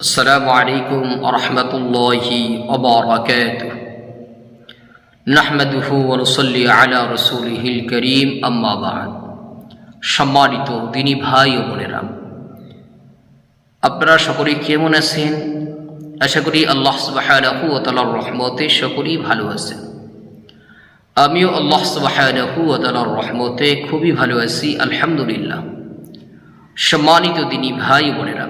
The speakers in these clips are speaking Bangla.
السلام عليكم ورحمة الله وبركاته نحمده ونصلي على رسوله الكريم أما بعد সম্মানিত দিনী ভাই ও বোনেরা আপনারা সকলে কেমন আছেন আশা করি আল্লাহ সুবাহানাহু ও তালার রহমতে সকলেই ভালো আছেন আমিও আল্লাহ সুবাহানাহু ও তালার রহমতে খুবই ভালো আছি আলহামদুলিল্লাহ সম্মানিত দিনী ভাই ও বোনেরা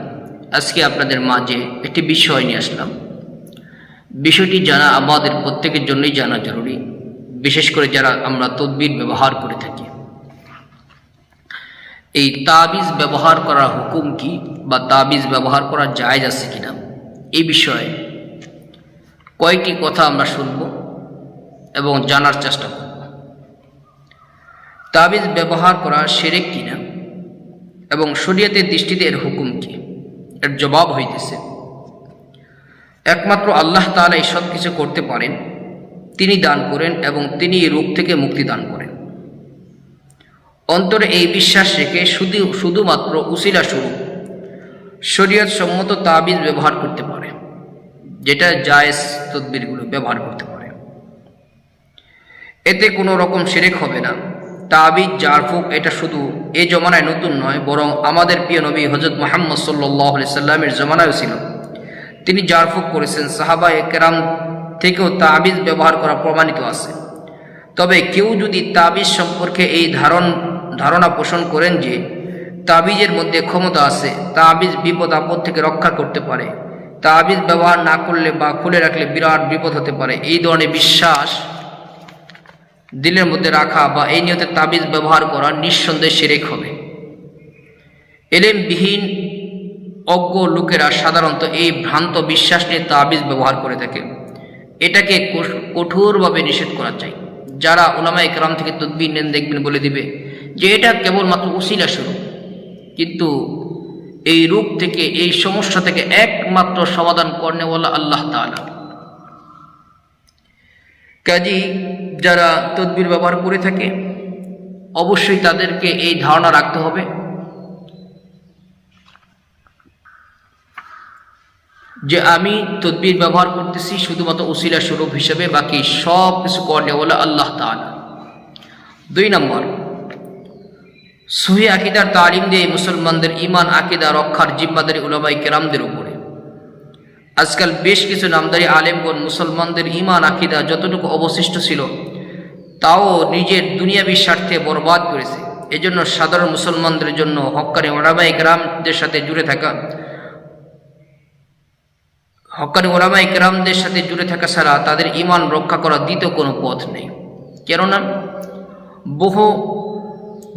আজকে আপনাদের মাঝে একটি বিষয় নিয়ে আসলাম। বিষয়টি জানা আমাদের প্রত্যেকের জন্যই জানা জরুরি, বিশেষ করে যারা আমরা তদবির ব্যবহার করে থাকি। এই তাবিজ ব্যবহার করার হুকুম কি বা তাবিজ ব্যবহার করা জায়জ আছে কিনা, এই বিষয়ে কয়েকটি কথা আমরা শুনব এবং জানার চেষ্টা করব। তাবিজ ব্যবহার করা সেরেক কিনা এবং শরীয়তের দৃষ্টিতে এর হুকুম কি? এর জবাব হইতেছে। একমাত্র আল্লাহ তাআলা এই সব কিছু করতে পারেন, তিনি দান করেন এবং তিনি এই রোগ থেকে মুক্তি দান করেন। অন্তরে এই বিশ্বাস রেখে শুধু শুধুমাত্র উসিলা শুরু। শরীয়ত সম্মত তাবিজ ব্যবহার করতে পারে, যেটা জায়েজ তদবিরগুলো ব্যবহার করতে পারে। এতে কোনো রকম সেরেক হবে না। তাবিজ, জারফুক, এটা শুধু এই জমানায় নতুন নয়, বরং আমাদের প্রিয় নবী হজরত মোহাম্মদ সাল্লাহ সাল্লামের জমানায় ছিল। তিনি জারফুক করেছেন সাহাবা একরাম থেকেও তাবিজ ব্যবহার করা প্রমাণিত আছে। তবে কেউ যদি তাবিজ সম্পর্কে এই ধারণ, ধারণা পোষণ করেন যে তাবিজের মধ্যে ক্ষমতা আছে, তাবিজ বিপদ আপদ থেকে রক্ষা করতে পারে। তাবিজ ব্যবহার না করলে বা খুলে রাখলে বিরাট বিপদ হতে পারে। এই ধরনের বিশ্বাস দিলের মধ্যে রাখা বা এই নিয়তে তাবিজ ব্যবহার করা নিঃসন্দেহে সেরেক হবে। এলেমবিহীন অজ্ঞ লোকেরা সাধারণত এই ভ্রান্ত বিশ্বাস নিয়ে তাবিজ ব্যবহার করে থাকে। এটাকে কঠোরভাবে নিষেধ করা চাই। যারা ওলামা একরাম থেকে তদ্বির নেন দেখবেন বলে দিবে যে এটা কেবলমাত্র উসিলা শুরু। কিন্তু এই রূপ থেকে, এই সমস্যা থেকে একমাত্র সমাধান কর্নেওয়ালা আল্লাহ তালা কাজী যারা তদবির ব্যবহার করে থাকে, অবশ্যই তাদেরকে এই ধারণা রাখতে হবে। যে আমি তদবির ব্যবহার করতেছি শুধুমাত্র উসিলা স্বরূপ হিসেবে, বাকি সব কিছু কর্নেওয়ালা আল্লাহ তালা দুই নম্বর, সহি আকিদার তালিম দিয়ে মুসলমানদের ইমান আকিদা রক্ষার জিম্মাদারি উলামাই কেরামদের উপরে। আজকাল বেশ কিছু নামদারি আলেমগণ মুসলমানদের ইমান আকিদা যতটুকু অবশিষ্ট ছিল, তাও নিজের দুনিয়াবী স্বার্থে বরবাদ করেছে। এজন্য সাধারণ মুসলমানদের জন্য হক্কানি ওলামাই গ্রামদের সাথে জুড়ে থাকা হক্কানি ওলামাই গ্রামদের সাথে জুড়ে থাকা ছাড়া তাদের ইমান রক্ষা করার দ্বিতীয় কোনো পথ নেই। কেননা, বহু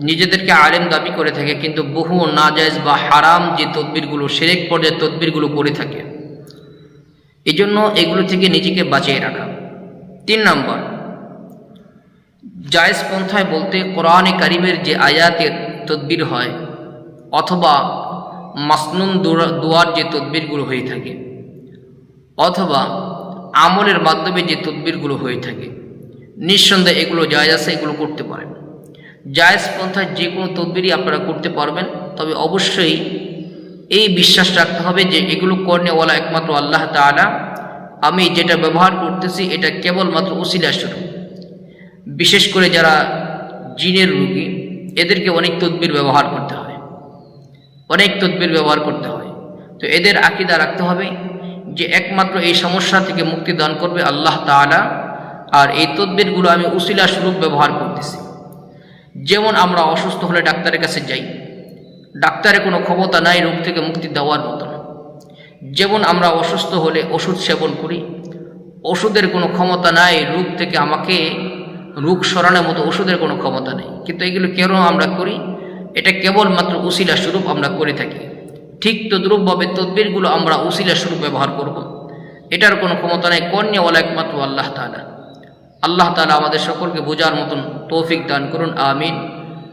নিজেদেরকে আলেম দাবি করে থাকে, কিন্তু বহু নাজায়জ বা হারাম যে তদবিরগুলো, সেরেক পর্যায়ের তদবিরগুলো করে থাকে। এই জন্য এগুলো থেকে নিজেকে বাঁচিয়ে রাখা। তিন নম্বর, জায়েজ পন্থায় বলতে কোরআনে কারিমের যে আয়াতের তদবির হয় অথবা মাসনুন দোয়ার যে তদবিরগুলো হয়ে থাকে অথবা আমলের মাধ্যমে যে তদবিরগুলো হয়ে থাকে, নিঃসন্দেহে এগুলো জায়জ আছে, এগুলো করতে পারেন। জায়েজ পন্থায় যে কোনো তদবিরই আপনারা করতে পারবেন, তবে অবশ্যই এই বিশ্বাস রাখতে হবে যে এগুলো কর্নেওয়ালা একমাত্র আল্লাহ তালা আমি যেটা ব্যবহার করতেছি, এটা কেবলমাত্র উসিলা শুরু। বিশেষ করে যারা জিনের রুগী, এদেরকে অনেক তদবির ব্যবহার করতে হয় অনেক তদবির ব্যবহার করতে হয় তো এদের আকিদা রাখতে হবে যে একমাত্র এই সমস্যা থেকে মুক্তি দান করবে আল্লাহ তালা আর এই তদবিরগুলো আমি উসিলা স্বরূপ ব্যবহার করতেছি। যেমন আমরা অসুস্থ হলে ডাক্তারের কাছে যাই ডাক্তারের কোনো ক্ষমতা নাই, রোগ থেকে মুক্তি দেওয়ার মতন। যেমন আমরা অসুস্থ হলে ওষুধ সেবন করি, ওষুধের কোনো ক্ষমতা নাই, রোগ থেকে আমাকে রোগ সরানোর মতো ওষুধের কোনো ক্ষমতা নেই। কিন্তু এগুলো কেন আমরা করি? এটা কেবলমাত্র উসিলা স্বরূপ আমরা করে থাকি। ঠিক তদ্রূপভাবে তদ্বিরগুলো আমরা উসিলা স্বরূপ ব্যবহার করব। এটার কোনো ক্ষমতা নেই কন্যাওয়ালা একমাত্র আল্লাহ তালা আল্লাহ তালা আমাদের সকলকে বোঝার মতন তৌফিক দান করুন, আমিন।